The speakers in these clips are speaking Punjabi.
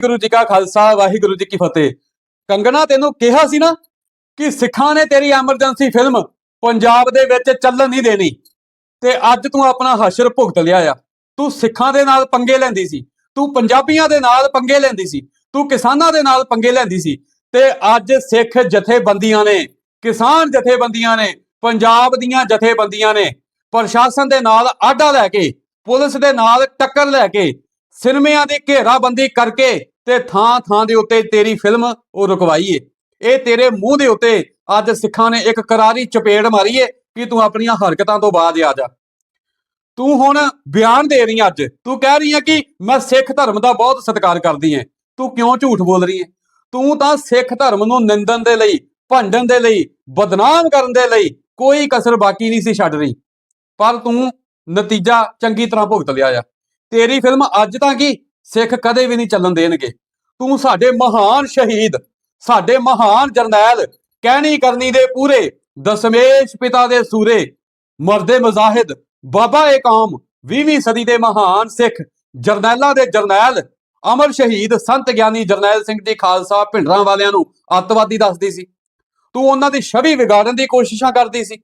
ਵਾਹਿਗੁਰੂ ਜੀ ਕਾ ਖਾਲਸਾ, ਵਾਹਿਗੁਰੂ ਜੀ ਕੀ ਫਤਿਹ। ਕੰਗਣਾ ਤੈਨੂੰ ਕਿਹਾ ਸੀ ਨਾ ਕਿ ਸਿੱਖਾਂ ਨੇ ਤੇਰੀ ਐਮਰਜੈਂਸੀ ਫਿਲਮ ਪੰਜਾਬ ਦੇ ਵਿੱਚ ਚੱਲਣ ਨਹੀਂ ਦੇਣੀ ਤੇ ਅੱਜ ਤੂੰ ਆਪਣਾ ਹਸ਼ਰ ਭੁਗਤ ਲਿਆ ਆ। ਤੂੰ ਸਿੱਖਾਂ ਦੇ ਨਾਲ ਪੰਗੇ ਲੈਂਦੀ ਸੀ, ਤੂੰ ਪੰਜਾਬੀਆਂ ਦੇ ਨਾਲ ਪੰਗੇ ਲੈਂਦੀ ਸੀ, ਤੂੰ ਕਿਸਾਨਾਂ ਦੇ ਨਾਲ ਪੰਗੇ ਲੈਂਦੀ ਸੀ ਤੇ ਅੱਜ ਸਿੱਖ ਜਥੇਬੰਦੀਆਂ ਨੇ, ਕਿਸਾਨ ਜਥੇਬੰਦੀਆਂ ਨੇ, ਪੰਜਾਬ ਦੀਆਂ ਜਥੇਬੰਦੀਆਂ ਨੇ ਪ੍ਰਸ਼ਾਸਨ ਦੇ ਨਾਲ ਆਡਾ ਲੈ ਕੇ, ਪੁਲਿਸ ਦੇ ਨਾਲ ਟੱਕਰ ਲੈ ਕੇ, ਸਿਨਮਿਆਂ ਦੀ ਘੇਰਾਬੰਦੀ ਕਰਕੇ ਤੇ ਥਾਂ ਥਾਂ ਦੇ ਉੱਤੇ ਤੇਰੀ ਫਿਲਮ ਉਹ ਰੁਕਵਾਈਏ। ਇਹ ਤੇਰੇ ਮੂੰਹ ਦੇ ਉੱਤੇ ਅੱਜ ਸਿੱਖਾਂ ਨੇ ਇੱਕ ਕਰਾਰੀ ਚਪੇੜ ਮਾਰੀਏ ਕਿ ਤੂੰ ਆਪਣੀਆਂ ਹਰਕਤਾਂ ਤੋਂ ਬਾਅਦ ਆ ਜਾ। ਤੂੰ ਹੁਣ ਬਿਆਨ ਦੇ ਰਹੀ ਅੱਜ। ਤੂੰ ਕਹਿ ਰਹੀ ਹੈ ਕਿ ਮੈਂ ਸਿੱਖ ਧਰਮ ਦਾ ਬਹੁਤ ਸਤਿਕਾਰ ਕਰਦੀ ਹਾਂ ਤੂੰ ਕਿਉਂ ਝੂਠ ਬੋਲ ਰਹੀ ਹੈ ਤੂੰ ਤਾਂ ਸਿੱਖ ਧਰਮ ਨੂੰ ਨਿੰਦਣ ਦੇ ਲਈ, ਭੰਡਣ ਦੇ ਲਈ, ਬਦਨਾਮ ਕਰਨ ਦੇ ਲਈ ਕੋਈ ਕਸਰ ਬਾਕੀ ਨਹੀਂ ਸੀ ਛੱਡ ਰਹੀ। ਪਰ ਤੂੰ ਨਤੀਜਾ ਚੰਗੀ ਤਰ੍ਹਾਂ ਭੁਗਤ ਲਿਆ ਆ। ਤੇਰੀ ਫਿਲਮ ਅੱਜ ਤਾਂ ਕੀ ਸਿੱਖ ਕਦੇ ਵੀ ਨਹੀਂ ਚੱਲਣ ਦੇਣਗੇ। ਤੂੰ ਸਾਡੇ ਮਹਾਨ ਸ਼ਹੀਦ, ਸਾਡੇ ਮਹਾਨ ਜਰਨੈਲ, ਕਹਿਣੀ ਕਰਨੀ ਦੇ ਪੂਰੇ, ਦਸ਼ਮੇਸ਼ ਪਿਤਾ ਦੇ ਸੂਰੇ, ਮਰਦੇ ਮਜ਼ਾਹਿਦ, ਬਾਬਾ ਏ ਕੌਮ 20ਵੀਂ ਸਦੀ ਦੇ ਮਹਾਨ ਸਿੱਖ, ਜਰਨੈਲਾਂ ਦੇ ਜਰਨੈਲ, ਅਮਰ ਸ਼ਹੀਦ, ਸੰਤ ਗਿਆਨੀ ਜਰਨੈਲ ਸਿੰਘ ਦੀ ਖਾਲਸਾ ਭਿੰਡਰਾਂ ਵਾਲਿਆਂ ਨੂੰ ਅੱਤਵਾਦੀ ਦੱਸਦੀ ਸੀ। ਤੂੰ ਉਹਨਾਂ ਦੀ ਛਵੀ ਵਿਗਾੜਨ ਦੀ ਕੋਸ਼ਿਸ਼ਾਂ ਕਰਦੀ ਸੀ।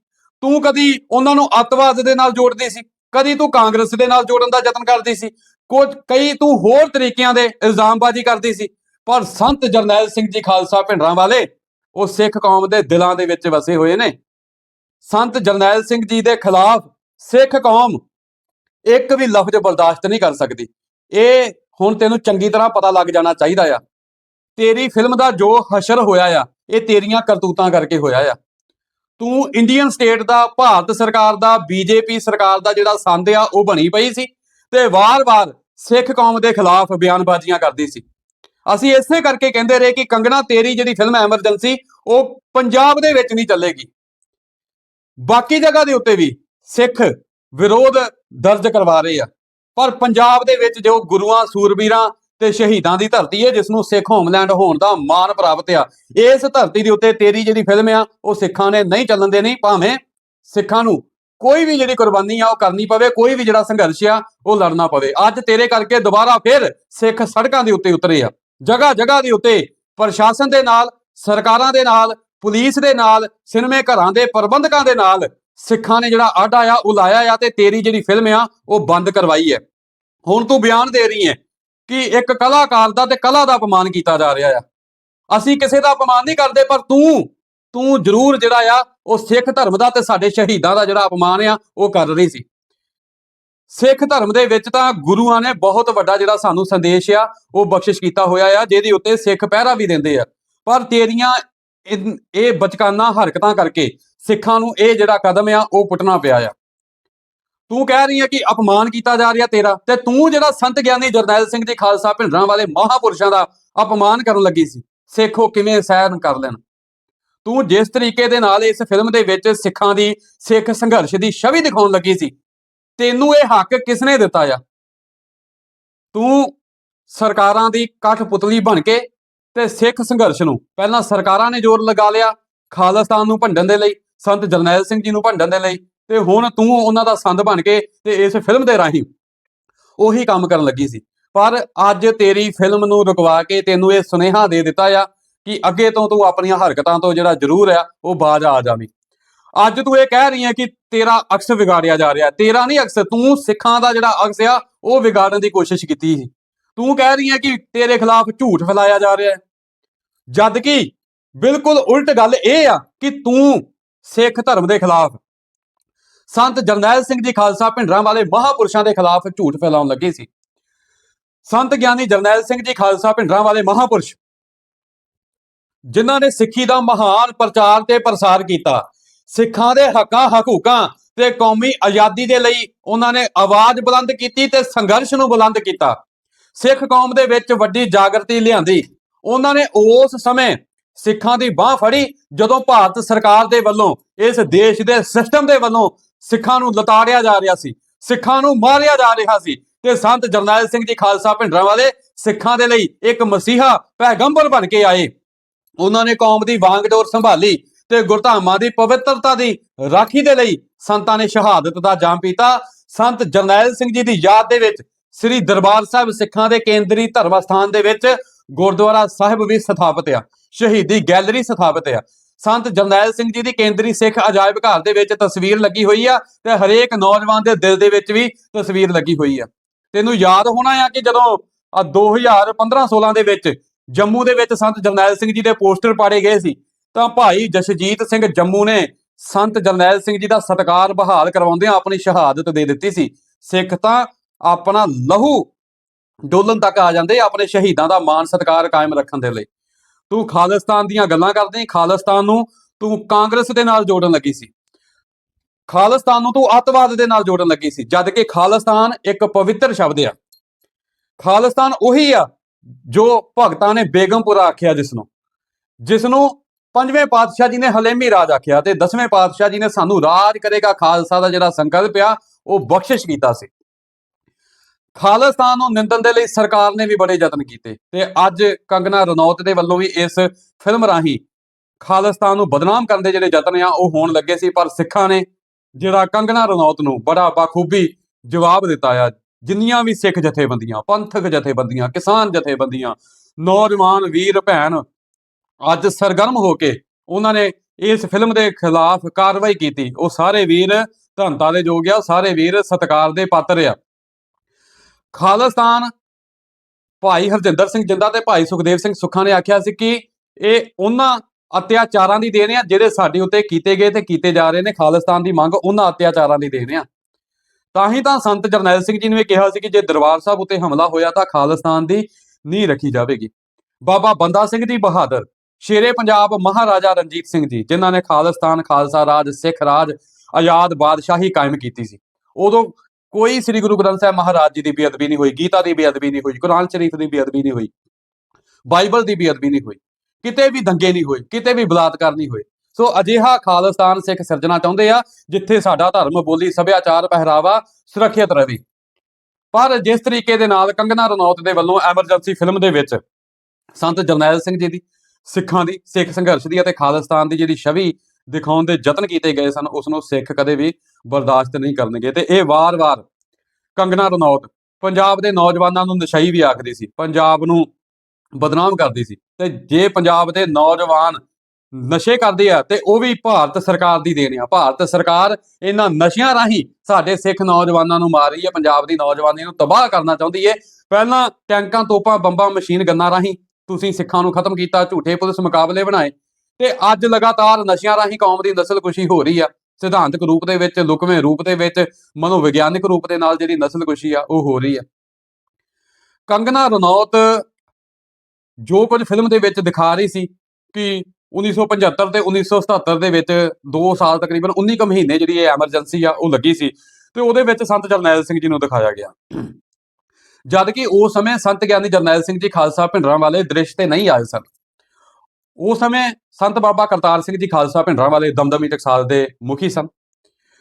ਤੂੰ ਕਦੀ ਉਹਨਾਂ ਨੂੰ ਅੱਤਵਾਦ ਦੇ ਨਾਲ ਜੋੜਦੀ ਸੀ। ਕਦੀ ਤੂੰ ਕਾਂਗਰਸ ਦੇ ਨਾਲ ਜੋੜਨ ਦਾ ਯਤਨ ਕਰਦੀ ਸੀ। ਕੁਝ ਕਈ ਤੂੰ ਹੋਰ ਤਰੀਕਿਆਂ ਦੇ ਇਲਜ਼ਾਮਬਾਜ਼ੀ ਕਰਦੀ ਸੀ, ਪਰ ਸੰਤ ਜਰਨੈਲ ਸਿੰਘ ਜੀ ਖਾਲਸਾ ਭਿੰਡਰਾਂ ਵਾਲੇ, ਉਹ ਸਿੱਖ ਕੌਮ ਦੇ ਦਿਲਾਂ ਦੇ ਵਿੱਚ ਵਸੇ ਹੋਏ ਨੇ। ਸੰਤ ਜਰਨੈਲ ਸਿੰਘ ਜੀ ਦੇ ਖਿਲਾਫ ਸਿੱਖ ਕੌਮ ਇੱਕ ਵੀ ਲਫ਼ਜ਼ ਬਰਦਾਸ਼ਤ ਨਹੀਂ ਕਰ ਸਕਦੀ। ਇਹ ਹੁਣ ਤੈਨੂੰ ਚੰਗੀ ਤਰ੍ਹਾਂ ਪਤਾ ਲੱਗ ਜਾਣਾ ਚਾਹੀਦਾ ਆ। ਤੇਰੀ ਫਿਲਮ ਦਾ ਜੋ ਹਸ਼ਰ ਹੋਇਆ ਆ, ਇਹ ਤੇਰੀਆਂ ਕਰਤੂਤਾਂ ਕਰਕੇ ਹੋਇਆ ਆ। ਤੂੰ ਇੰਡੀਅਨ ਸਟੇਟ ਦਾ, ਭਾਰਤ ਸਰਕਾਰ ਦਾ, ਬੀਜੇਪੀ ਸਰਕਾਰ ਦਾ ਜਿਹੜਾ ਸੰਦ ਆ, ਉਹ ਬਣੀ ਪਈ ਸੀ। ਤੇ ਵਾਰ-ਵਾਰ ਸਿੱਖ ਕੌਮ ਦੇ ਖਿਲਾਫ ਬਿਆਨਬਾਜ਼ੀਆਂ ਕਰਦੀ ਸੀ। ਅਸੀਂ ਇਸੇ ਕਰਕੇ ਕਹਿੰਦੇ ਰਹੇ ਕਿ ਕੰਗਣਾ ਤੇਰੀ ਜਿਹੜੀ ਫਿਲਮ ਐਮਰਜੈਂਸੀ, ਉਹ ਪੰਜਾਬ ਦੇ ਵਿੱਚ ਨਹੀਂ ਚੱਲੇਗੀ। ਬਾਕੀ ਜਗ੍ਹਾ ਦੇ ਉੱਤੇ ਵੀ ਸਿੱਖ ਵਿਰੋਧ ਦਰਜ ਕਰਵਾ ਰਹੇ ਆ। ਪਰ ਪੰਜਾਬ ਦੇ ਵਿੱਚ ਜੋ ਗੁਰੂਆਂ, ਸੂਰਬੀਰਾਂ ਤੇ ਸ਼ਹੀਦਾਂ ਦੀ ਧਰਤੀ ਹੈ ਜਿਸ ਨੂੰ ਸਿੱਖ ਹੋਮਲੈਂਡ ਹੋਣ ਦਾ ਮਾਣ ਪ੍ਰਾਪਤ ਆ, ਇਸ ਧਰਤੀ ਦੇ ਉੱਤੇ ਤੇਰੀ ਜਿਹੜੀ ਫਿਲਮ ਆ, ਉਹ ਸਿੱਖਾਂ ਨੇ ਨਹੀਂ ਚੱਲਣ ਦੇਣੀ, ਭਾਵੇਂ ਸਿੱਖਾਂ ਨੂੰ ਕੋਈ ਵੀ ਜਿਹੜੀ ਕੁਰਬਾਨੀ ਆ ਉਹ ਕਰਨੀ ਪਵੇ, ਕੋਈ ਵੀ ਜਿਹੜਾ ਸੰਘਰਸ਼ ਆ, ਉਹ ਲੜਨਾ ਪਵੇ। ਅੱਜ ਤੇਰੇ ਕਰਕੇ ਦੁਬਾਰਾ ਫਿਰ ਸਿੱਖ ਸੜਕਾਂ ਦੇ ਉੱਤੇ ਉਤਰੇ ਆ। ਜਗ੍ਹਾ ਜਗ੍ਹਾ ਦੇ ਉੱਤੇ ਪ੍ਰਸ਼ਾਸਨ ਦੇ ਨਾਲ, ਸਰਕਾਰਾਂ ਦੇ ਨਾਲ, ਪੁਲਿਸ ਦੇ ਨਾਲ, ਸਿਨੇਮੇ ਘਰਾਂ ਦੇ ਪ੍ਰਬੰਧਕਾਂ ਦੇ ਨਾਲ ਸਿੱਖਾਂ ਨੇ ਜਿਹੜਾ ਆਡਾ ਆ ਉਹ ਲਾਇਆ ਆ ਤੇ ਤੇਰੀ ਜਿਹੜੀ ਫਿਲਮ ਆ, ਉਹ ਬੰਦ ਕਰਵਾਈ ਹੈ। ਹੁਣ ਤੂੰ ਬਿਆਨ ਦੇ ਰਹੀ ਹੈ ਕਿ ਇੱਕ ਕਲਾਕਾਰ ਦਾ ਤੇ ਕਲਾ ਦਾ ਅਪਮਾਨ ਕੀਤਾ ਜਾ ਰਿਹਾ ਆ। ਅਸੀਂ ਕਿਸੇ ਦਾ ਅਪਮਾਨ ਨਹੀਂ ਕਰਦੇ, ਪਰ ਤੂੰ ਤੂੰ ਜ਼ਰੂਰ ਜਿਹੜਾ ਆ ਉਹ ਸਿੱਖ ਧਰਮ ਦਾ ਤੇ ਸਾਡੇ ਸ਼ਹੀਦਾਂ ਦਾ ਜਿਹੜਾ ਅਪਮਾਨ ਆ, ਉਹ ਕਰ ਰਹੀ ਸੀ। ਸਿੱਖ ਧਰਮ ਦੇ ਵਿੱਚ ਤਾਂ ਗੁਰੂਆਂ ਨੇ ਬਹੁਤ ਵੱਡਾ ਜਿਹੜਾ ਸਾਨੂੰ ਸੰਦੇਸ਼ ਆ, ਉਹ ਬਖਸ਼ਿਸ਼ ਕੀਤਾ ਹੋਇਆ ਆ, ਜਿਹਦੇ ਉੱਤੇ ਸਿੱਖ ਪਹਿਰਾ ਵੀ ਦਿੰਦੇ ਆ। ਪਰ ਤੇਰੀਆਂ ਇਹ ਬਚਕਾਨਾ ਹਰਕਤਾਂ ਕਰਕੇ ਸਿੱਖਾਂ ਨੂੰ ਇਹ ਜਿਹੜਾ ਕਦਮ ਆ, ਉਹ ਪੁੱਟਣਾ ਪਿਆ ਆ। ਤੂੰ ਕਹਿ ਰਹੀ ਹੈ ਕਿ ਅਪਮਾਨ ਕੀਤਾ ਜਾ ਰਿਹਾ ਤੇਰਾ, ਤੇ ਤੂੰ ਜਿਹੜਾ ਸੰਤ ਗਿਆਨੀ ਜਰਨੈਲ ਸਿੰਘ ਜੀ ਖਾਲਸਾ ਭਿੰਡਰਾਂ ਵਾਲੇ ਮਹਾਪੁਰਸ਼ਾਂ ਦਾ ਅਪਮਾਨ ਕਰਨ ਲੱਗੀ ਸੀ, ਸਿੱਖੋ ਕਿਵੇਂ ਸਹਿਨ ਕਰ ਲੈਣ? ਤੂੰ ਜਿਸ ਤਰੀਕੇ ਦੇ ਨਾਲ ਇਸ ਫਿਲਮ ਦੇ ਵਿੱਚ ਸਿੱਖਾਂ ਦੀ, ਸਿੱਖ ਸੰਘਰਸ਼ ਦੀ ਛਵੀ ਦਿਖਾਉਣ ਲੱਗੀ ਸੀ, ਤੈਨੂੰ ਇਹ ਹੱਕ ਕਿਸਨੇ ਦਿੱਤਾ ਆ? ਤੂੰ ਸਰਕਾਰਾਂ ਦੀ ਕਠਪੁਤਲੀ ਬਣ ਕੇ ਤੇ ਸਿੱਖ ਸੰਘਰਸ਼ ਨੂੰ ਪਹਿਲਾਂ ਸਰਕਾਰਾਂ ਨੇ ਜ਼ੋਰ ਲਗਾ ਲਿਆ, ਖਾਲਿਸਤਾਨ ਨੂੰ ਭੰਡਣ ਦੇ ਲਈ, ਸੰਤ ਜਰਨੈਲ ਸਿੰਘ ਜੀ ਨੂੰ ਭੰਡਣ ਦੇ ਲਈ ਤੇ ਹੁਣ ਤੂੰ ਉਹਨਾਂ ਦਾ ਸੰਦ ਬਣ ਕੇ ਤੇ ਇਸ ਫਿਲਮ ਦੇ ਰਾਹੀਂ ਉਹੀ ਕੰਮ ਕਰਨ ਲੱਗੀ ਸੀ। ਪਰ ਅੱਜ ਤੇਰੀ ਫਿਲਮ ਨੂੰ ਰੁਕਵਾ ਕੇ ਤੈਨੂੰ ਇਹ ਸੁਨੇਹਾ ਦੇ ਦਿੱਤਾ ਆ ਕਿ ਅੱਗੇ ਤੋਂ ਤੂੰ ਆਪਣੀਆਂ ਹਰਕਤਾਂ ਤੋਂ ਜਿਹੜਾ ਜ਼ਰੂਰ ਆ, ਉਹ ਬਾਜ ਆ ਜਾਵੀਂ। ਅੱਜ ਤੂੰ ਇਹ ਕਹਿ ਰਹੀ ਹੈ ਕਿ ਤੇਰਾ ਅਕਸ ਵਿਗਾੜਿਆ ਜਾ ਰਿਹਾ। ਤੇਰਾ ਨਹੀਂ ਅਕਸ, ਤੂੰ ਸਿੱਖਾਂ ਦਾ ਜਿਹੜਾ ਅਕਸ ਆ, ਉਹ ਵਿਗਾੜਨ ਦੀ ਕੋਸ਼ਿਸ਼ ਕੀਤੀ ਸੀ। ਤੂੰ ਕਹਿ ਰਹੀ ਹੈ ਕਿ ਤੇਰੇ ਖਿਲਾਫ ਝੂਠ ਫੈਲਾਇਆ ਜਾ ਰਿਹਾ ਹੈ। ਜਦ ਕਿ ਬਿਲਕੁਲ ਉਲਟ ਗੱਲ ਇਹ ਆ ਕਿ ਤੂੰ ਸਿੱਖ ਧਰਮ ਦੇ ਖਿਲਾਫ, ਸੰਤ ਜਰਨੈਲ ਸਿੰਘ ਜੀ ਖਾਲਸਾ ਭਿੰਡਰਾਂ ਵਾਲੇ ਮਹਾਪੁਰਸ਼ਾਂ ਦੇ ਖਿਲਾਫ ਝੂਠ ਫੈਲਾਉਣ ਲੱਗੇ ਸੀ। ਸੰਤ ਗਿਆਨੀ ਜਰਨੈਲ ਸਿੰਘ ਜੀ ਖਾਲਸਾ ਭਿੰਡਰਾਂ ਵਾਲੇ ਮਹਾਪੁਰਸ਼ ਜਿਨ੍ਹਾਂ ਨੇ ਸਿੱਖੀ ਦਾ ਮਹਾਨ ਪ੍ਰਚਾਰ ਤੇ ਪ੍ਰਸਾਰ ਕੀਤਾ। ਸਿੱਖਾਂ ਦੇ ਹੱਕਾਂ, ਹਕੂਕਾਂ ਤੇ ਕੌਮੀ ਆਜ਼ਾਦੀ ਦੇ ਲਈ ਉਹਨਾਂ ਨੇ ਆਵਾਜ਼ ਬੁਲੰਦ ਕੀਤੀ ਤੇ ਸੰਘਰਸ਼ ਨੂੰ ਬੁਲੰਦ ਕੀਤਾ। ਸਿੱਖ ਕੌਮ ਦੇ ਵਿੱਚ ਵੱਡੀ ਜਾਗਰਤੀ ਲਿਆਂਦੀ। ਉਹਨਾਂ ਨੇ ਉਸ ਸਮੇਂ ਸਿੱਖਾਂ ਦੀ ਬਾਹ ਫੜੀ ਜਦੋਂ ਭਾਰਤ ਸਰਕਾਰ ਦੇ ਵੱਲੋਂ, ਇਸ ਦੇਸ਼ ਦੇ ਸਿਸਟਮ ਦੇ ਵੱਲੋਂ ਸਿੱਖਾਂ ਨੂੰ ਲਤਾੜਿਆ ਜਾ ਰਿਹਾ ਸੀ। ਸਿੱਖਾਂ ਨੂੰ ਮਾਰਿਆ ਜਾ ਰਿਹਾ ਸੀ ਤੇ ਸੰਤ ਜਰਨੈਲ ਸਿੰਘ ਜੀ ਖਾਲਸਾ ਭਿੰਡਰਾਂ ਵਾਲੇ ਸਿੱਖਾਂ ਦੇ ਲਈ ਇੱਕ ਮਸੀਹਾ ਪੈਗੰਬਰ ਬਣ ਕੇ ਆਏ। ਉਹਨਾਂ ਨੇ ਕੌਮ ਦੀ ਵਾਂਗਡੋਰ ਸੰਭਾਲੀ ਤੇ ਗੁਰਧਾਮਾਂ ਦੀ ਪਵਿੱਤਰਤਾ ਦੀ ਰਾਖੀ ਦੇ ਲਈ ਸੰਤਾਂ ਨੇ ਸ਼ਹਾਦਤ ਦਾ ਜਾਮ ਪੀਤਾ। ਸੰਤ ਜਰਨੈਲ ਸਿੰਘ ਜੀ ਦੀ ਯਾਦ ਦੇ ਵਿੱਚ ਸ੍ਰੀ ਦਰਬਾਰ ਸਾਹਿਬ ਸਿੱਖਾਂ ਦੇ ਕੇਂਦਰੀ ਧਰਮ ਸਥਾਨ ਦੇ ਵਿੱਚ ਗੁਰਦੁਆਰਾ ਸਾਹਿਬ ਵੀ ਸਥਾਪਿਤ ਆ। ਸ਼ਹੀਦੀ ਗੈਲਰੀ ਸਥਾਪਿਤ ਆ। ਸੰਤ ਜਰਨੈਲ ਸਿੰਘ ਜੀ ਦੀ ਕੇਂਦਰੀ ਸਿੱਖ ਅਜਾਇਬ ਘਰ ਦੇ ਵਿੱਚ ਤਸਵੀਰ ਲੱਗੀ ਹੋਈ ਆ ਤੇ ਹਰੇਕ ਨੌਜਵਾਨ ਦੇ ਦਿਲ ਦੇ ਵਿੱਚ ਵੀ ਤਸਵੀਰ ਲੱਗੀ ਹੋਈ ਆ। ਤੈਨੂੰ ਯਾਦ ਹੋਣਾ ਆ ਕਿ ਜਦੋਂ ਆ 2015-16 ਦੇ ਵਿੱਚ ਜੰਮੂ ਦੇ ਵਿੱਚ ਸੰਤ ਜਰਨੈਲ ਸਿੰਘ ਜੀ ਦੇ ਪੋਸਟਰ ਪਾੜੇ ਗਏ ਸੀ। ਤਾਂ ਭਾਈ ਜਸ਼ਜੀਤ ਸਿੰਘ ਜੰਮੂ ਨੇ ਸੰਤ ਜਰਨੈਲ ਸਿੰਘ ਜੀ ਦਾ ਸਤਕਾਰ ਬਹਾਲ ਕਰਵਾਉਂਦਿਆਂ ਆਪਣੀ ਸ਼ਹਾਦਤ ਦੇ ਦਿੱਤੀ ਸੀ। ਸਿੱਖ ਤਾਂ ਆਪਣਾ ਲਹੂ ਡੋਲਣ ਤੱਕ ਆ ਜਾਂਦੇ, ਆਪਣੇ ਸ਼ਹੀਦਾਂ ਦਾ ਮਾਣ ਸਤਕਾਰ ਕਾਇਮ ਰੱਖਣ ਦੇ ਲਈ। ਤੂੰ ਖਾਲਿਸਤਾਨ ਦੀਆਂ ਗੱਲਾਂ ਕਰਦੀ, ਖਾਲਿਸਤਾਨ ਨੂੰ ਤੂੰ ਕਾਂਗਰਸ ਦੇ ਨਾਲ ਜੋੜਨ ਲੱਗੀ ਸੀ। ਖਾਲਿਸਤਾਨ ਨੂੰ ਤੂੰ ਅੱਤਵਾਦ ਦੇ ਨਾਲ ਜੋੜਨ ਲੱਗੀ ਸੀ, ਜਦ ਕਿ ਖਾਲਿਸਤਾਨ ਇੱਕ ਪਵਿੱਤਰ ਸ਼ਬਦ ਆ। ਖਾਲਿਸਤਾਨ ਉਹੀ ਆ ਜੋ ਭਗਤਾਂ ਨੇ ਬੇਗਮਪੁਰਾ ਆਖਿਆ ਜਿਸ ਨੂੰ ਜਿਸ ਨੂੰ ਪੰਜਵੇਂ ਪਾਤਸ਼ਾਹ ਜੀ ਨੇ ਹਲੇਮੀ ਰਾਜ ਆਖਿਆ ਤੇ ਦਸਵੇਂ ਪਾਤਸ਼ਾਹ ਜੀ ਨੇ ਸਾਨੂੰ ਰਾਜ ਕਰੇਗਾ। ਖਾਲਸਾ ਦਾ ਜਿਹੜਾ ਸੰਕਲਪ ਆ, ਉਹ ਬਖਸ਼ਿਸ਼ ਕੀਤਾ ਸੀ। ਖਾਲਿਸਤਾਨ ਨੂੰ ਨਿੰਦਣ ਦੇ ਲਈ ਸਰਕਾਰ ਨੇ ਵੀ ਬੜੇ ਯਤਨ ਕੀਤੇ ਤੇ ਅੱਜ ਕੰਗਨਾ ਰਣੌਤ ਦੇ ਵੱਲੋਂ ਵੀ ਇਸ ਫਿਲਮ ਰਾਹੀਂ ਖਾਲਿਸਤਾਨ ਨੂੰ ਬਦਨਾਮ ਕਰਨ ਦੇ ਜਿਹੜੇ ਯਤਨ ਆ, ਉਹ ਹੋਣ ਲੱਗੇ ਸੀ। ਪਰ ਸਿੱਖਾਂ ਨੇ ਜਿਹੜਾ ਕੰਗਨਾ ਰਣੌਤ ਨੂੰ ਬੜਾ ਬਾਖੂਬੀ ਜਵਾਬ ਦਿੱਤਾ ਆ ਜਿੰਨੀਆਂ ਵੀ ਸਿੱਖ ਜਥੇਬੰਦੀਆਂ, ਪੰਥਕ ਜਥੇਬੰਦੀਆਂ, ਕਿਸਾਨ ਜਥੇਬੰਦੀਆਂ, ਨੌਜਵਾਨ ਵੀਰ ਭੈਣ ਅੱਜ ਸਰਗਰਮ ਹੋ ਕੇ ਉਹਨਾਂ ਨੇ ਇਸ ਫਿਲਮ ਦੇ ਖਿਲਾਫ ਕਾਰਵਾਈ ਕੀਤੀ। ਉਹ ਸਾਰੇ ਵੀਰ ਧੰਨਤਾ ਦੇ ਯੋਗ ਆ ਉਹ ਸਾਰੇ ਵੀਰ ਸਤਿਕਾਰ ਦੇ ਪਾਤਰ ਆ। ਖਾਲਿਸਤਾਨ ਭਾਈ ਹਰਜਿੰਦਰ ਸਿੰਘ ਜਿੰਦਾ ਤੇ ਭਾਈ ਸੁਖਦੇਵ ਸਿੰਘ ਸੁੱਖਾ ਨੇ ਆਖਿਆ ਸੀ ਕਿ ਇਹ ਉਹਨਾਂ ਅਤਿਆਚਾਰਾਂ ਦੀ ਦੇਣ ਆ, ਜਿਹੜੇ ਸਾਡੇ ਉੱਤੇ ਕੀਤੇ ਗਏ ਤੇ ਕੀਤੇ ਜਾ ਰਹੇ ਨੇ। ਖਾਲਿਸਤਾਨ ਦੀ ਮੰਗ ਉਹਨਾਂ ਅਤਿਆਚਾਰਾਂ ਦੀ ਦੇਣ ਆ। ਤਾਂ ਹੀ ਤਾਂ ਸੰਤ ਜਰਨੈਲ ਸਿੰਘ ਜੀ ਨੇ ਵੀ ਕਿਹਾ ਸੀ ਕਿ ਜੇ ਦਰਬਾਰ ਸਾਹਿਬ ਉੱਤੇ ਹਮਲਾ ਹੋਇਆ ਤਾਂ ਖਾਲਿਸਤਾਨ ਦੀ ਨੀਂਹ ਰੱਖੀ ਜਾਵੇਗੀ। ਬਾਬਾ ਬੰਦਾ ਸਿੰਘ ਜੀ ਬਹਾਦਰ, ਸ਼ੇਰੇ ਪੰਜਾਬ ਮਹਾਰਾਜਾ ਰਣਜੀਤ ਸਿੰਘ ਜੀ, ਜਿਨ੍ਹਾਂ ਨੇ ਖਾਲਿਸਤਾਨ ਖਾਲਸਾ ਰਾਜ, ਸਿੱਖ ਰਾਜ, ਆਜ਼ਾਦ ਬਾਦਸ਼ਾਹੀ ਕਾਇਮ ਕੀਤੀ ਸੀ। ਉਦੋਂ ਕੋਈ ਸ੍ਰੀ ਗੁਰੂ ਗ੍ਰੰਥ ਸਾਹਿਬ ਮਹਾਰਾਜ ਜੀ ਦੀ ਬੇਅਦਬੀ ਨਹੀਂ ਹੋਈ, ਗੀਤਾ ਦੀ ਬੇਅਦਬੀ ਨਹੀਂ ਹੋਈ, ਕੁਰਾਨ ਸ਼ਰੀਫ ਦੀ ਬੇਅਦਬੀ ਨਹੀਂ ਹੋਈ, ਬਾਈਬਲ ਦੀ ਬੇਅਦਬੀ ਨਹੀਂ ਹੋਈ, ਕਿਤੇ ਵੀ ਦੰਗੇ ਨਹੀਂ ਹੋਏ, ਕਿਤੇ ਵੀ ਬਲਾਤਕਾਰ ਨਹੀਂ ਹੋਏ। ਸੋ ਅਜਿਹਾ ਖਾਲਿਸਤਾਨ ਸਿੱਖ ਸਿਰਜਣਾ ਚਾਹੁੰਦੇ ਆ, ਜਿੱਥੇ ਸਾਡਾ ਧਰਮ, ਬੋਲੀ, ਸੱਭਿਆਚਾਰ, ਪਹਿਰਾਵਾ ਸੁਰੱਖਿਅਤ ਰਹੇ। ਪਰ ਜਿਸ ਤਰੀਕੇ ਦੇ ਨਾਲ ਕੰਗਨਾ ਰਣੌਤ ਦੇ ਵੱਲੋਂ ਐਮਰਜੈਂਸੀ ਫਿਲਮ ਦੇ ਵਿੱਚ ਸੰਤ ਜਰਨੈਲ ਸਿੰਘ ਜੀ ਦੀ, ਸਿੱਖਾਂ ਦੀ, ਸਿੱਖ ਸੰਘਰਸ਼ ਦੀ ਅਤੇ ਖਾਲਿਸਤਾਨ ਦੀ ਜਿਹੜੀ ਛਵੀ ਦਿਖਾਉਣ ਦੇ ਯਤਨ ਕੀਤੇ ਗਏ ਸਨ ਉਸ ਨੂੰ ਸਿੱਖ ਕਦੇ ਵੀ ਬਰਦਾਸ਼ਤ ਨਹੀਂ ਕਰਨਗੇ। ਤੇ ਇਹ ਵਾਰ-ਵਾਰ ਕੰਗਨਾ ਰਣੌਤ ਪੰਜਾਬ ਦੇ ਨੌਜਵਾਨਾਂ ਨੂੰ ਨਸ਼ਈ ਵੀ ਆਖਦੀ ਸੀ, ਪੰਜਾਬ ਨੂੰ ਬਦਨਾਮ ਕਰਦੀ ਸੀ। ਤੇ ਜੇ ਪੰਜਾਬ ਦੇ ਨੌਜਵਾਨ ਨਸ਼ੇ ਕਰਦੇ ਆ ਤੇ ਉਹ ਵੀ ਭਾਰਤ ਸਰਕਾਰ ਦੀ ਦੇਣ ਆ। ਭਾਰਤ ਸਰਕਾਰ ਇਹਨਾਂ ਨਸ਼ਿਆਂ ਰਾਹੀਂ ਸਾਡੇ ਸਿੱਖ ਨੌਜਵਾਨਾਂ ਨੂੰ ਮਾਰ ਰਹੀ ਹੈ, ਪੰਜਾਬ ਦੀ ਨੌਜਵਾਨੀ ਨੂੰ ਤਬਾਹ ਕਰਨਾ ਚਾਹੁੰਦੀ ਹੈ। ਪਹਿਲਾਂ ਟੈਂਕਾਂ, ਤੋਪਾਂ, ਬੰਬਾਂ, ਮਸ਼ੀਨ ਗੰਨਾਂ ਰਾਹੀਂ ਤੁਸੀਂ ਸਿੱਖਾਂ ਨੂੰ ਖਤਮ ਕੀਤਾ, ਝੂਠੇ ਪੁਲਿਸ ਮੁਕਾਬਲੇ ਬਣਾਏ ਤੇ ਅੱਜ ਲਗਾਤਾਰ ਨਸ਼ਿਆਂ ਰਾਹੀਂ ਕੌਮ ਦੀ ਨਸਲਕੁਸ਼ੀ ਹੋ ਰਹੀ ਆ। ਸਿਧਾਂਤਕ ਰੂਪ ਦੇ ਵਿੱਚ, ਲੁਕਵੇਂ ਰੂਪ ਦੇ ਵਿੱਚ, ਮਨੋਵਿਗਿਆਨਿਕ ਰੂਪ ਦੇ ਨਾਲ ਜਿਹੜੀ ਨਸਲਕੁਸ਼ੀ ਆ, ਉਹ ਹੋ ਰਹੀ ਆ। ਕੰਗਨਾ ਰਣੌਤ ਜੋ ਕੁਝ ਫਿਲਮ ਦੇ ਵਿੱਚ ਦਿਖਾ ਰਹੀ ਸੀ ਕਿ 1975 ਤੇ 1977 ਦੇ ਵਿੱਚ 2 ਸਾਲ ਤਕਰੀਬਨ 19 ਕੁ ਮਹੀਨੇ ਜਿਹੜੀ ਇਹ ਐਮਰਜੈਂਸੀ ਆ, ਉਹ ਲੱਗੀ ਸੀ। ਤੇ ਉਹਦੇ ਵਿੱਚ ਸੰਤ ਜਰਨੈਲ ਸਿੰਘ ਜੀ ਨੂੰ ਦਿਖਾਇਆ ਗਿਆ। ਜਦ ਕਿ ਉਸ ਸਮੇਂ ਸੰਤ ਗਿਆਨੀ ਜਰਨੈਲ ਸਿੰਘ ਜੀ ਖਾਲਸਾ ਭਿੰਡਰਾਂ ਵਾਲੇ ਦ੍ਰਿਸ਼ ਤੇ ਨਹੀਂ ਆਏ ਸਨ। ਉਸ ਸਮੇਂ ਸੰਤ ਬਾਬਾ ਕਰਤਾਰ ਸਿੰਘ ਜੀ ਖਾਲਸਾ ਭਿੰਡਰਾਂ ਵਾਲੇ ਦਮਦਮੀ ਟਕਸਾਲ ਦੇ ਮੁਖੀ ਸਨ।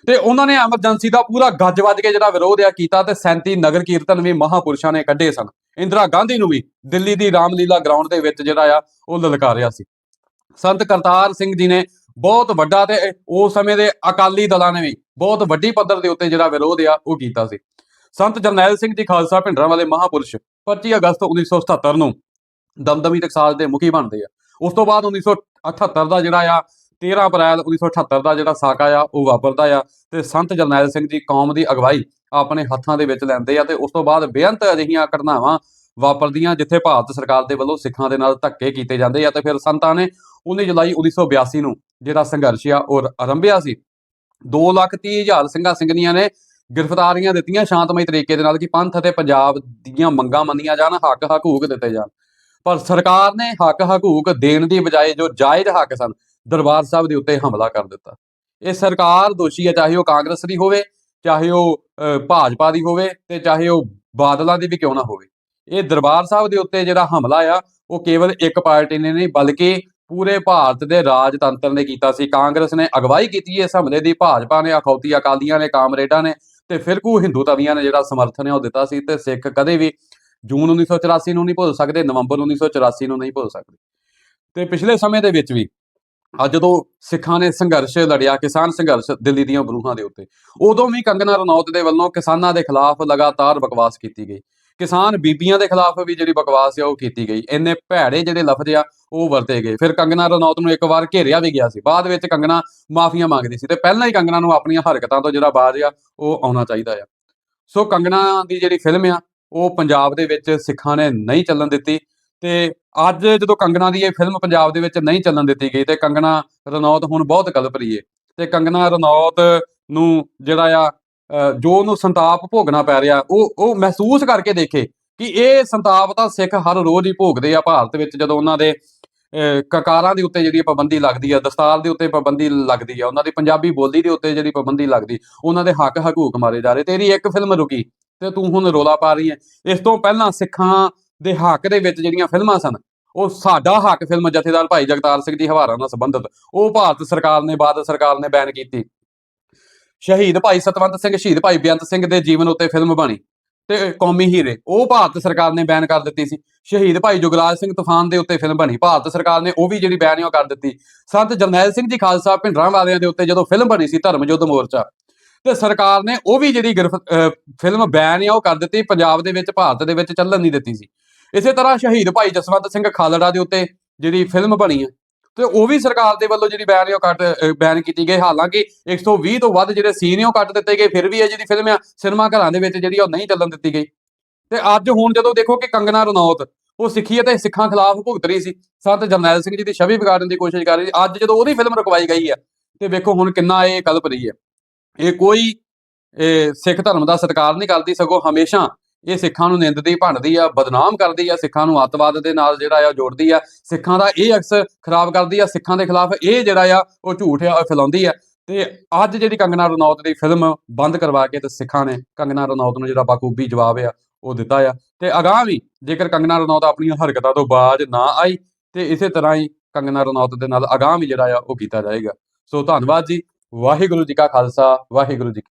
ਤੇ ਉਹਨਾਂ ਨੇ ਐਮਰਜੈਂਸੀ ਦਾ ਪੂਰਾ ਗੱਜ ਵੱਜ ਕੇ ਜਿਹੜਾ ਵਿਰੋਧ ਆ ਕੀਤਾ ਤੇ 37 ਨਗਰ ਕੀਰਤਨ ਵੀ ਮਹਾਪੁਰਸ਼ਾਂ ਨੇ ਕੱਢੇ ਸਨ। ਇੰਦਰਾ ਗਾਂਧੀ ਨੂੰ ਵੀ ਦਿੱਲੀ ਦੀ ਰਾਮਲੀਲਾ ਗਰਾਊਂਡ ਦੇ ਵਿੱਚ ਜਿਹੜਾ ਆ, ਉਹ ਲਲਕਾਰਿਆ ਸੀ। ਸੰਤ ਕਰਤਾਰ ਸਿੰਘ ਜੀ ਨੇ ਬਹੁਤ ਵੱਡਾ ਤੇ ਉਸ ਸਮੇਂ ਦੇ ਅਕਾਲੀ ਦਲਾਂ ਨੇ ਵੀ ਬਹੁਤ ਵੱਡੀ ਪੱਧਰ ਦੇ ਉੱਤੇ ਜਿਹੜਾ ਵਿਰੋਧ ਆ, ਉਹ ਕੀਤਾ ਸੀ। ਸੰਤ ਜਰਨੈਲ ਸਿੰਘ ਜੀ ਖਾਲਸਾ ਭਿੰਡਰਾਂ ਵਾਲੇ ਮਹਾਪੁਰਸ਼ 25 ਅਗਸਤ 1977 ਨੂੰ ਦਮਦਮੀ ਟਕਸਾਲ ਦੇ ਮੁਖੀ ਬਣਦੇ ਆ। ਉਸ ਤੋਂ ਬਾਅਦ 1978 ਦਾ ਜਿਹੜਾ ਆ 13 ਅਪ੍ਰੈਲ 1978 ਦਾ ਜਿਹੜਾ ਸਾਕਾ ਆ, ਉਹ ਵਾਪਰਦਾ ਆ ਤੇ ਸੰਤ ਜਰਨੈਲ ਸਿੰਘ ਜੀ ਕੌਮ ਦੀ ਅਗਵਾਈ ਆਪਣੇ ਹੱਥਾਂ ਦੇ ਵਿੱਚ ਲੈਂਦੇ ਆ ਤੇ ਉਸ ਤੋਂ ਬਾਅਦ ਬੇਅੰਤ ਅਜਿਹੀਆਂ ਘਟਨਾਵਾਂ ਵਾਪਰਦੀਆਂ, ਜਿੱਥੇ ਭਾਰਤ ਸਰਕਾਰ ਦੇ ਵੱਲੋਂ ਸਿੱਖਾਂ ਦੇ ਨਾਲ ਧੱਕੇ ਕੀਤੇ ਜਾਂਦੇ ਆ, ਤੇ ਫਿਰ ਸੰਤਾਂ ਨੇ 19 ਜੁਲਾਈ 1982 ਨੂੰ ਜਿਹੜਾ ਸੰਘਰਸ਼ ਆ ਉਹ ਆਰੰਭਿਆ ਸੀ। 2 ਲੱਖ 30 ਹਜ਼ਾਰ ਸਿੰਘਾਂ ਸਿੰਘਣੀਆਂ ਨੇ ਗ੍ਰਿਫਤਾਰੀਆਂ ਦਿੱਤੀਆਂ ਸ਼ਾਂਤਮਈ ਤਰੀਕੇ ਦੇ ਨਾਲ ਕਿ ਪੰਥ ਅਤੇ ਪੰਜਾਬ ਦੀਆਂ ਮੰਗਾਂ ਮੰਨੀਆਂ ਜਾਣ, ਹੱਕ ਹਕੂਕ ਦਿੱਤੇ ਜਾਣ। ਪਰ ਸਰਕਾਰ ਨੇ ਹੱਕ ਹਕੂਕ ਦੇਣ ਦੀ ਬਜਾਏ ਜੋ ਜਾਇਜ਼ ਹੱਕ ਸਨ, ਦਰਬਾਰ ਸਾਹਿਬ ਦੇ ਉੱਤੇ ਹਮਲਾ ਕਰ ਦਿੱਤਾ। ਇਹ ਸਰਕਾਰ ਦੋਸ਼ੀ ਹੈ ਚਾਹੇ ਉਹ ਕਾਂਗਰਸ ਦੀ ਹੋਵੇ, ਚਾਹੇ ਉਹ ਭਾਜਪਾ ਦੀ ਹੋਵੇ, ਤੇ ਚਾਹੇ ਉਹ ਬਾਦਲਾਂ ਦੀ ਵੀ ਕਿਉਂ ਨਾ ਹੋਵੇ। ਇਹ ਦਰਬਾਰ ਸਾਹਿਬ ਦੇ ਉੱਤੇ ਜਿਹੜਾ ਹਮਲਾ ਆ, ਉਹ ਕੇਵਲ ਇੱਕ ਪਾਰਟੀ ਨੇ ਨਹੀਂ, ਬਲਕਿ ਪੂਰੇ ਭਾਰਤ ਦੇ ਰਾਜਤੰਤਰ ਨੇ ਕੀਤਾ ਸੀ। ਕਾਂਗਰਸ ਨੇ ਅਗਵਾਈ ਕੀਤੀ ਇਸ ਹਮਲੇ ਦੀ। ਭਾਜਪਾ ਨੇ ਅਖੌਤੀ ਅਕਾਲੀਆਂ ਨੇ, ਕਾਮਰੇਡਾਂ ਨੇ ਤੇ ਫਿਰਕੂ ਹਿੰਦੂ ਤਵੀਆਂ ਨੇ ਜਿਹੜਾ ਸਮਰਥਨ ਹੈ ਉਹ ਦਿੱਤਾ ਸੀ ਤੇ ਸਿੱਖ ਕਦੇ ਵੀ ਜੂਨ 1984 ਨੂੰ ਨਹੀਂ ਭੁੱਲ ਸਕਦੇ, ਨਵੰਬਰ 1984 ਨੂੰ ਨਹੀਂ ਭੁੱਲ ਸਕਦੇ। ਤੇ ਪਿਛਲੇ ਸਮੇਂ ਦੇ ਵਿੱਚ ਵੀ ਅੱਜ ਜਦੋਂ ਸਿੱਖਾਂ ਨੇ ਸੰਘਰਸ਼ ਲੜਿਆ, ਕਿਸਾਨ ਸੰਘਰਸ਼ ਦਿੱਲੀ ਦੀਆਂ ਬਰੂਹਾਂ ਦੇ ਉੱਤੇ, ਉਦੋਂ ਵੀ ਕੰਗਨਾ ਰਣੌਤ ਦੇ ਵੱਲੋਂ ਕਿਸਾਨਾਂ ਦੇ ਖਿਲਾਫ ਲਗਾਤਾਰ ਬਕਵਾਸ ਕੀਤੀ ਗਈ। ਕਿਸਾਨ ਬੀਬੀਆਂ ਦੇ ਖਿਲਾਫ ਵੀ ਜਿਹੜੀ ਬਕਵਾਸ ਆ ਉਹ ਕੀਤੀ ਗਈ। ਇੰਨੇ ਭੈੜੇ ਜਿਹੜੇ ਲਫ਼ਜ਼ ਆ, ਉਹ ਵਰਤੇ ਗਏ। ਫਿਰ ਕੰਗਨਾ ਰਣੌਤ ਨੂੰ ਇੱਕ ਵਾਰ ਘੇਰਿਆ ਵੀ ਗਿਆ ਸੀ। ਬਾਅਦ ਵਿੱਚ ਕੰਗਨਾ ਮਾਫੀਆਂ ਮੰਗਦੀ ਸੀ ਤੇ ਪਹਿਲਾਂ ਹੀ ਕੰਗਨਾ ਨੂੰ ਆਪਣੀਆਂ ਹਰਕਤਾਂ ਤੋਂ ਜਿਹੜਾ ਬਾਜ਼ ਆ, ਉਹ ਆਉਣਾ ਚਾਹੀਦਾ ਆ। ਸੋ ਕੰਗਨਾ ਦੀ ਜਿਹੜੀ ਫਿਲਮ ਆ, ਉਹ ਪੰਜਾਬ ਦੇ ਵਿੱਚ ਸਿੱਖਾਂ ਨੇ ਨਹੀਂ ਚੱਲਣ ਦਿੱਤੀ ਤੇ ਅੱਜ ਜਦੋਂ ਕੰਗਨਾ ਦੀ ਇਹ ਫਿਲਮ ਪੰਜਾਬ ਦੇ ਵਿੱਚ ਨਹੀਂ ਚੱਲਣ ਦਿੱਤੀ ਗਈ ਤੇ ਕੰਗਨਾ ਰਣੌਤ ਹੁਣ ਬਹੁਤ ਕਲਪ ਰਹੀ ਏ ਤੇ ਕੰਗਨਾ ਰਣੌਤ ਨੂੰ ਜਿਹੜਾ ਆ ਜੋ ਉਹਨੂੰ ਸੰਤਾਪ ਭੋਗਣਾ ਪੈ ਰਿਹਾ ਉਹ ਉਹ ਮਹਿਸੂਸ ਕਰਕੇ ਦੇਖੇ ਕਿ ਇਹ ਸੰਤਾਪ ਤਾਂ ਸਿੱਖ ਹਰ ਰੋਜ਼ ਹੀ ਭੋਗਦੇ ਆ ਭਾਰਤ ਵਿੱਚ ਜਦੋਂ ਉਹਨਾਂ ਦੇ ਅ, ਕਕਾਰਾਂ ਦੇ ਉੱਤੇ ਜਿਹੜੀ ਪਾਬੰਦੀ ਲੱਗਦੀ ਆ ਦਸਤਾਰ ਦੇ ਉੱਤੇ ਪਾਬੰਦੀ ਲੱਗਦੀ ਆ ਉਹਨਾਂ ਦੀ ਪੰਜਾਬੀ ਬੋਲੀ ਦੇ ਉੱਤੇ ਜਿਹੜੀ ਪਾਬੰਦੀ ਲੱਗਦੀ ਉਹਨਾਂ ਦੇ ਹੱਕ ਹਕੂਕ ਮਾਰੇ ਜਾ ਰਹੇ। ਤੇਰੀ ਇੱਕ ਫਿਲਮ ਰੁਕੀ ਤੇ ਤੂੰ ਹੁਣ ਰੋਲਾ ਪਾ ਰਹੀ ਹੈ ਇਸ ਤੋਂ ਪਹਿਲਾਂ ਸਿੱਖਾਂ ਦੇ ਹੱਕ ਦੇ ਵਿੱਚ ਜਿਹੜੀਆਂ ਫਿਲਮਾਂ ਸਨ ਉਹ ਸਾਡਾ ਹੱਕ ਫਿਲਮ ਜਥੇਦਾਰ ਭਾਈ ਜਗਤਾਰ ਸਿੰਘ ਦੀ ਹਵਾਰਾ ਨਾਲ ਸੰਬੰਧਿਤ ਉਹ ਭਾਰਤ ਸਰਕਾਰ ਨੇ ਬਾਦਲ ਸਰਕਾਰ ਨੇ ਬੈਨ ਕੀਤੀ। ਸ਼ਹੀਦ ਭਾਈ ਸਤਵੰਤ ਸਿੰਘ, ਸ਼ਹੀਦ ਭਾਈ ਬੇਅੰਤ ਸਿੰਘ ਦੇ ਜੀਵਨ ਉੱਤੇ ਫਿਲਮ ਬਣੀ ਤੇ ਕੌਮੀ ਹੀਰੇ, ਉਹ ਭਾਰਤ ਸਰਕਾਰ ਨੇ ਬੈਨ ਕਰ ਦਿੱਤੀ ਸੀ। ਸ਼ਹੀਦ ਭਾਈ ਜੁਗਰਾਜ ਸਿੰਘ ਤੂਫਾਨ ਦੇ ਉੱਤੇ ਫਿਲਮ ਬਣੀ। ਭਾਰਤ ਸਰਕਾਰ ਨੇ ਉਹ ਵੀ ਜਿਹੜੀ ਬੈਨ ਉਹ ਕਰ ਦਿੱਤੀ। ਸੰਤ ਜਰਨੈਲ ਸਿੰਘ ਜੀ ਖਾਲਸਾ ਭਿੰਡਰਾਂ ਵਾਲਿਆਂ ਦੇ ਉੱਤੇ ਜਦੋਂ ਫਿਲਮ ਬਣੀ ਸੀ ਧਰਮ ਯੁੱਧ ਮੋਰਚਾ, ਤੇ ਸਰਕਾਰ ਨੇ ਉਹ ਵੀ ਜਿਹੜੀ ਗ੍ਰਿਫ- ਅਹ, ਫਿਲਮ ਬੈਨ ਆ ਉਹ ਕਰ ਦਿੱਤੀ। ਪੰਜਾਬ ਦੇ ਵਿੱਚ, ਭਾਰਤ ਦੇ ਵਿੱਚ ਚੱਲਣ ਨਹੀਂ ਦਿੱਤੀ ਸੀ। ਇਸੇ ਤਰ੍ਹਾਂ ਸ਼ਹੀਦ ਭਾਈ ਜਸਵੰਤ ਸਿੰਘ ਖਾਲੜਾ ਦੇ ਉੱਤੇ ਜਿਹੜੀ ਫਿਲਮ ਬਣੀ ਆ ਤੇ ਉਹ ਵੀ ਸਰਕਾਰ ਦੇ ਵੱਲੋਂ ਜਿਹੜੀ ਬੈਨ ਹੈ ਉਹ ਕੱਟ ਬੈਨ ਕੀਤੀ ਗਈ। ਹਾਲਾਂਕਿ 120 ਤੋਂ ਵੱਧ ਜਿਹੜੇ ਸੀਨ ਨੇ ਉਹ ਕੱਟ ਦਿੱਤੇ ਗਏ, ਫਿਰ ਵੀ ਇਹ ਜਿਹੜੀ ਫਿਲਮ ਆ ਸਿਨੇਮਾ ਘਰਾਂ ਦੇ ਵਿੱਚ ਜਿਹੜੀ ਉਹ ਨਹੀਂ ਚੱਲਣ ਦਿੱਤੀ ਗਈ। ਤੇ ਅੱਜ ਹੁਣ ਜਦੋਂ ਦੇਖੋ ਕਿ ਕੰਗਨਾ ਰਣੌਤ, ਉਹ ਸਿੱਖੀ ਅਤੇ ਸਿੱਖਾਂ ਖਿਲਾਫ ਭੁਗਤ ਰਹੀ ਸੀ। ਸੰਤ ਜਰਨੈਲ ਸਿੰਘ ਜੀ ਦੀ ਛਵੀ ਵਿਗਾੜਨ ਦੀ ਕੋਸ਼ਿਸ਼ ਕਰ ਰਹੀ ਸੀ। ਅੱਜ ਜਦੋਂ ਉਹਦੀ ਫਿਲਮ ਰੁਕਵਾਈ ਗਈ ਆ, ਤੇ ਵੇਖੋ ਹੁਣ ਕਿੰਨਾ ਇਹ ਕਲਪ ਰਹੀ ਹੈ। ਇਹ ਕੋਈ ਸਿੱਖ ਧਰਮ ਦਾ ਸਤਿਕਾਰ ਨਹੀਂ ਕਰਦੀ, ਸਗੋਂ ਹਮੇਸ਼ਾ ਇਹ ਸਿੱਖਾਂ ਨੂੰ ਨਿੰਦਦੀ ਭੰਡਦੀ ਆ, ਬਦਨਾਮ ਕਰਦੀ ਆ, ਸਿੱਖਾਂ ਨੂੰ ਅੱਤਵਾਦ ਦੇ ਨਾਲ ਜਿਹੜਾ ਆ ਜੋੜਦੀ ਆ। ਸਿੱਖਾਂ ਦਾ ਇਹ ਅਕਸ ਖਰਾਬ ਕਰਦੀ ਆ, ਸਿੱਖਾਂ ਦੇ ਖਿਲਾਫ ਇਹ ਜਿਹੜਾ ਆ ਉਹ ਝੂਠ ਆ, ਉਹ ਫੈਲਾਉਂਦੀ ਆ। ਤੇ ਅੱਜ ਜਿਹੜੀ ਕੰਗਨਾ ਰਣੌਤ ਦੀ ਫਿਲਮ ਬੰਦ ਕਰਵਾ ਕੇ ਤੇ ਸਿੱਖਾਂ ਨੇ ਕੰਗਨਾ ਰਣੌਤ ਨੂੰ ਜਿਹੜਾ ਬਾਖੂਬੀ ਜਵਾਬ ਆ, ਉਹ ਦਿੱਤਾ ਆ। ਤੇ ਅਗਾਂਹ ਵੀ ਜੇਕਰ ਕੰਗਨਾ ਰਣੌਤ ਆਪਣੀਆਂ ਹਰਕਤਾਂ ਤੋਂ ਬਾਜ ਨਾ ਆਈ, ਤੇ ਇਸੇ ਤਰ੍ਹਾਂ ਹੀ ਕੰਗਨਾ ਰਣੌਤ ਦੇ ਨਾਲ ਅਗਾਂਹ ਵੀ ਜਿਹੜਾ ਆ ਉਹ ਕੀਤਾ ਜਾਏਗਾ। ਸੋ ਧੰਨਵਾਦ ਜੀ। ਵਾਹਿਗੁਰੂ ਜੀ ਕਾ ਖਾਲਸਾ, ਵਾਹਿਗੁਰੂ ਜੀ